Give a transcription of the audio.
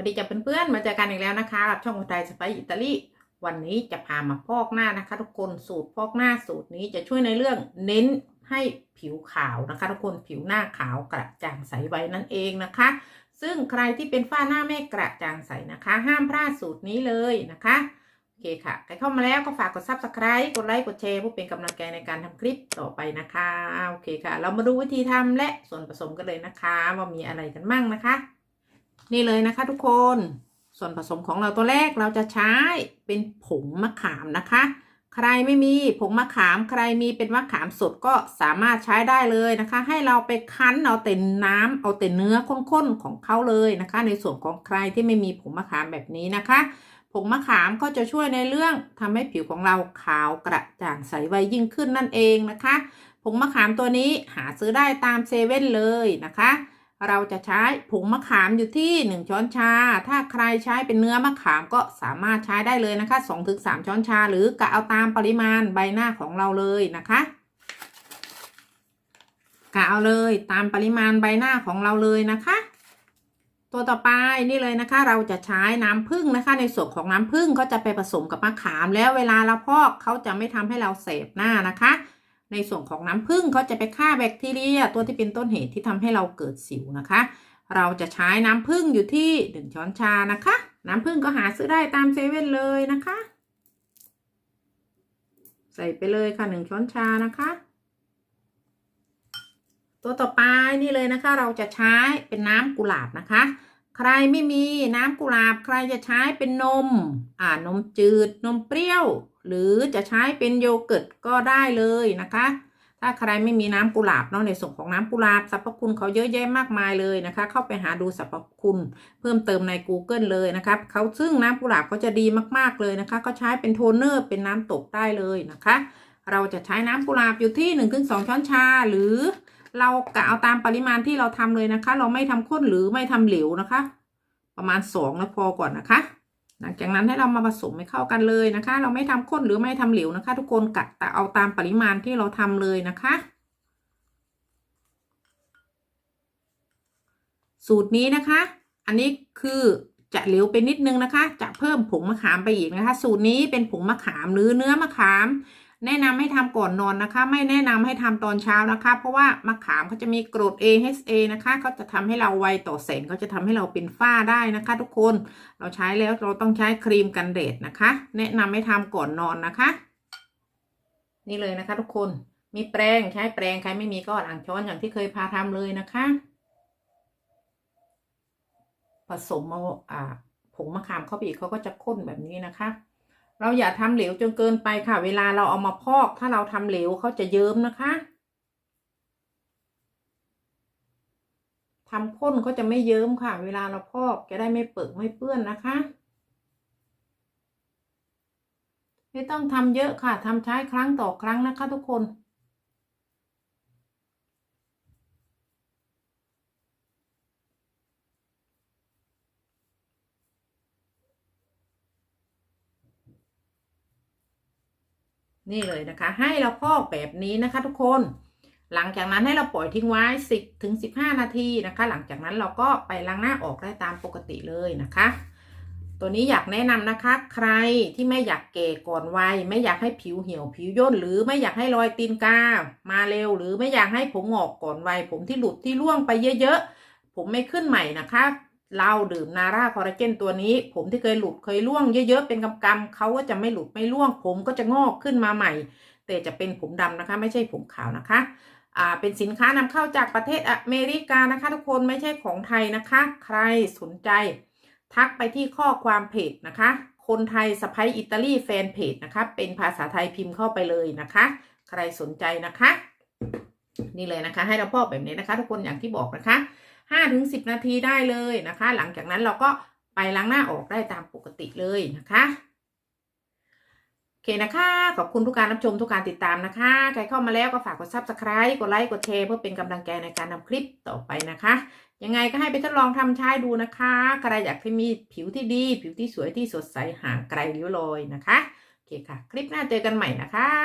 วัสดีจ้ะเพื่อนๆมาเจอกันอีกแล้วนะคะกับช่องคนไทยสไปซ์อิตาลีวันนี้จะพามาพอกหน้านะคะ ทุกคนสูตรพอกหน้าสูตรนี้จะช่วยในเรื่องเน้นให้ผิวขาวนะคะ ทุกคนผิวหน้าขาวกระจ่างใสไว้นั่นเองนะคะ ซึ่งใครที่เป็นฝ้าหน้าไม่กระจ่างใสนะคะ ห้ามพลาดสูตรนี้เลยนะคะโอเคค่ะใครเข้ามาแล้วก็ฝากกด subscribe กดไลค์กดแชร์เพื่อเป็นกำลังใจในการทำคลิปต่อไปนะคะโอเคค่ะ เรามาดูวิธีทำและส่วนผสมกันเลยนะคะ ว่ามีอะไรกันมั่งนะคะ นี่เลยนะคะทุกคน ส่วนผสมของเราตัวแรกเราจะใช้เป็นผงมะขามนะคะ ใครไม่มีผงมะขามใครมีเป็นมะขามสดก็สามารถใช้ได้เลยนะคะ ให้เราไปคั้นเอาแต่น้ำเอาแต่เนื้อข้นๆของเขาเลยนะคะ ในส่วนของใครที่ไม่มีผงมะขามแบบนี้นะคะผงมะขามก็จะช่วยในเรื่องทำให้ผิวของเราขาวกระจ่างใสไวยิ่งขึ้นนั่นเองนะคะ ผงมะขามตัวนี้หาซื้อได้ตามเซเว่นเลยนะคะ เราจะใช้ผงมะขามอยู่ที่ 1 ช้อนชา ถ้าใครใช้เป็นเนื้อมะขามก็สามารถใช้ได้เลยนะคะ 2-3 ช้อนชา หรือกะเอาตามปริมาณใบหน้าของเราเลยนะคะกะเอาเลยตามปริมาณใบหน้าของเราเลยนะคะ ตัวต่อไปนี่เลยนะคะ เราจะใช้น้ำผึ้งนะคะ ในส่วนของน้ำผึ้งก็จะไปผสมกับมะขามแล้วเวลาเราพอกเขาจะไม่ทำให้เราเสบหน้านะคะ ในส่วนของน้ำผึ้งเขาจะไปฆ่าแบคทีเรีย ตัวที่เป็นต้นเหตุที่ทำให้เราเกิดสิวนะคะ เราจะใช้น้ำผึ้งอยู่ที่หนึ่งช้อนชานะคะ น้ำผึ้งก็หาซื้อได้ตามเซเว่นเลยนะคะ ใส่ไปเลยค่ะหนึ่งช้อนชานะคะ ตัวต่อไปนี่เลยนะคะ เราจะใช้เป็นน้ำกุหลาบนะคะใครไม่มีน้ำกุหลาบใครจะใช้เป็นนม อ่านมจืด นมเปรี้ยวหรือจะใช้เป็นโยเกิร์ตก็ได้เลยนะคะ ถ้าใครไม่มีน้ำกุหลาบเนาะในส่วนของน้ำกุหลาบสรรพคุณเขาเยอะแยะมากมายเลยนะคะ เข้าไปหาดูสรรพคุณเพิ่มเติมใน Google เลยนะครับเขาซึ่งน้ำกุหลาบเขาจะดีมากๆเลยนะคะเขาใช้เป็นโทนเนอร์เป็นน้ำตกได้เลยนะคะ เราจะใช้น้ำกุหลาบอยู่ที่1-2ช้อนชาหรือเรากะเอาตามปริมาณที่เราทำเลยนะคะ เราไม่ทำข้นหรือไม่ทำเหลวนะคะ ประมาณสองนะพอก่อนนะคะ หลังจากนั้นให้เรามาผสมให้เข้ากันเลยนะคะ เราไม่ทำข้นหรือไม่ทำเหลวนะคะ ทุกคนกะแต่เอาตามปริมาณที่เราทำเลยนะคะ สูตรนี้นะคะ อันนี้คือจะเหลวไปนิดนึงนะคะ จะเพิ่มผงมะขามไปอีกนะคะ สูตรนี้เป็นผงมะขามหรือเนื้อมะขาม แนะนำให้ทำก่อนนอนนะคะ ไม่แนะนำให้ทำตอนเช้านะคะ เพราะว่ามะขามเขาจะมีกรด AHA นะคะเขาจะทำให้เราไวต่อแสงเขาจะทำให้เราเป็นฝ้าได้นะคะ ทุกคนเราใช้แล้วเราต้องใช้ครีมกันแดดนะคะ แนะนำให้ทำก่อนนอนนะคะ นี่เลยนะคะ ทุกคนมีแปรงใช้แปรงใครไม่มีก็ล้างช้อนอย่างที่เคยพาทำเลยนะคะ ผสมเอาอ่าผงมะขามเข้าไปอีกเขาก็จะข้นแบบนี้นะคะ เราอย่าทำเหลวจนเกินไปค่ะ เวลาเราเอามาพอก ถ้าเราทำเหลวเขาจะเยิ้มนะคะทำข้นเขาจะไม่เยิ้มค่ะ เวลาเราพอกจะได้ไม่เปิกไม่เปื้อนนะคะ ไม่ต้องทำเยอะค่ะทำใช้ครั้งต่อครั้งนะคะทุกคน นี่เลยนะคะ ให้เราพอกแบบนี้นะคะทุกคน หลังจากนั้นให้เราปล่อยทิ้งไว้ 10ถึง15 นาทีนะคะ หลังจากนั้นเราก็ไปล้างหน้าออกได้ตามปกติเลยนะคะ ตัวนี้อยากแนะนำนะคะ ใครที่ไม่อยากแก่ก่อนวัยไม่อยากให้ผิวเหี่ยวผิวย่นหรือไม่อยากให้รอยตีนกา มาเร็ว หรือไม่อยากให้ผมงอกก่อนวัยผมที่หลุดที่ร่วงไปเยอะๆผมไม่ขึ้นใหม่นะคะ เราดื่มนาราคอลลาเจนตัวนี้ ผมที่เคยหลุดเคยร่วงเยอะๆเป็นกำๆเขาก็จะไม่หลุดไม่ร่วง ผมก็จะงอกขึ้นมาใหม่ แต่จะเป็นผมดำนะคะ ไม่ใช่ผมขาวนะคะอ่าเป็นสินค้านำเข้าจากประเทศอเมริกานะคะ ทุกคนไม่ใช่ของไทยนะคะ ใครสนใจ ทักไปที่ข้อความเพจนะคะ คนไทยสไปอิตาลีแฟนเพจนะคะเป็นภาษาไทยพิมพ์เข้าไปเลยนะคะ ใครสนใจนะคะ นี่เลยนะคะ ให้เราพอกแบบนี้นะคะ ทุกคนอย่างที่บอกนะคะห้าถึงสิบนาทีได้เลยนะคะ หลังจากนั้นเราก็ไปล้างหน้าออกได้ตามปกติเลยนะคะโอเคนะคะ ขอบคุณทุกการรับชมทุกการติดตามนะคะ ใครเข้ามาแล้วก็ฝากกด subscribe กดไลค์กดแชร์เพื่อเป็นกำลังใจในการทำคลิปต่อไปนะคะ ยังไงก็ให้ไปทดลองทำใช้ดูนะคะใครอยากให้มีผิวที่ดี ผิวที่สวยที่สดใสห่างไกลริ้วรอยนะคะโอเคค่ะ คลิปหน้าเจอกันใหม่นะคะ